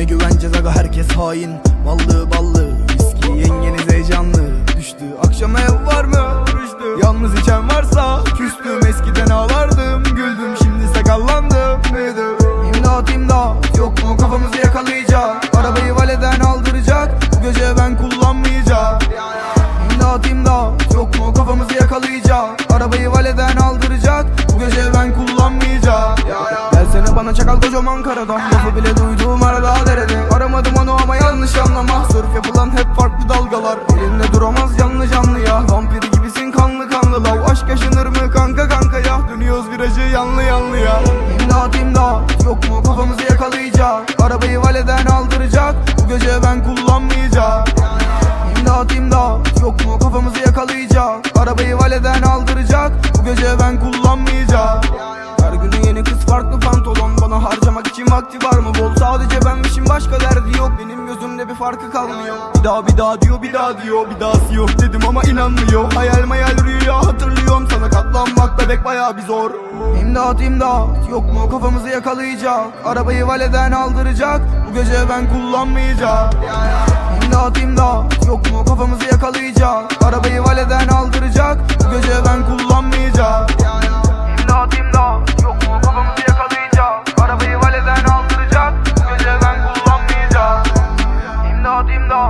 kime güveneceğiz aga herkes hain. Ballı ballı Viski yengeniz heyecanlı. Düştü akşama ev var mı? Valeden aldıracak Bu gece ben kullanmayacağım. Gelsene bana çakal kocaman karada Lafı bile duyduğum arada derede. Aramadım onu ama yanlış anlama. Sörf yapılan hep farklı dalgalar. Elinde duramaz canlı canlı ya. Vampir gibisin kanlı kanlı lav. Aşk yaşanır mı kanka kanka ya? Dönüyoruz virajı yanlı yanlı ya. İmdat imdat. Yok mu? Kafamızı yakalayacak. Arabayı valeden aldıracak. Bu gece ben kullanmayacağım. İmdat imdat. Yok mu? Kafamızı yakalayacak. Arabayı valeden aldıracak gece ben kullanmayacağım. Her günün yeni kız farklı pantolon. Bana harcamak için vakti var mı? Bol Sadece benmişim. Başka derdi yok. Benim gözümde bir farkı kalmıyor. Bir daha bir daha diyor bir daha diyor. Bir dahası yok dedim ama inanmıyor. Hayal mayal rüya hatırlıyorum. Sana katlanmak bebek baya bir zor. İmdat imdat. Yok mu? Kafamızı yakalayacak. Arabayı valeden aldıracak. Bu gece ben kullanmayacağım. İmdat imdat. Yok mu? Kafamızı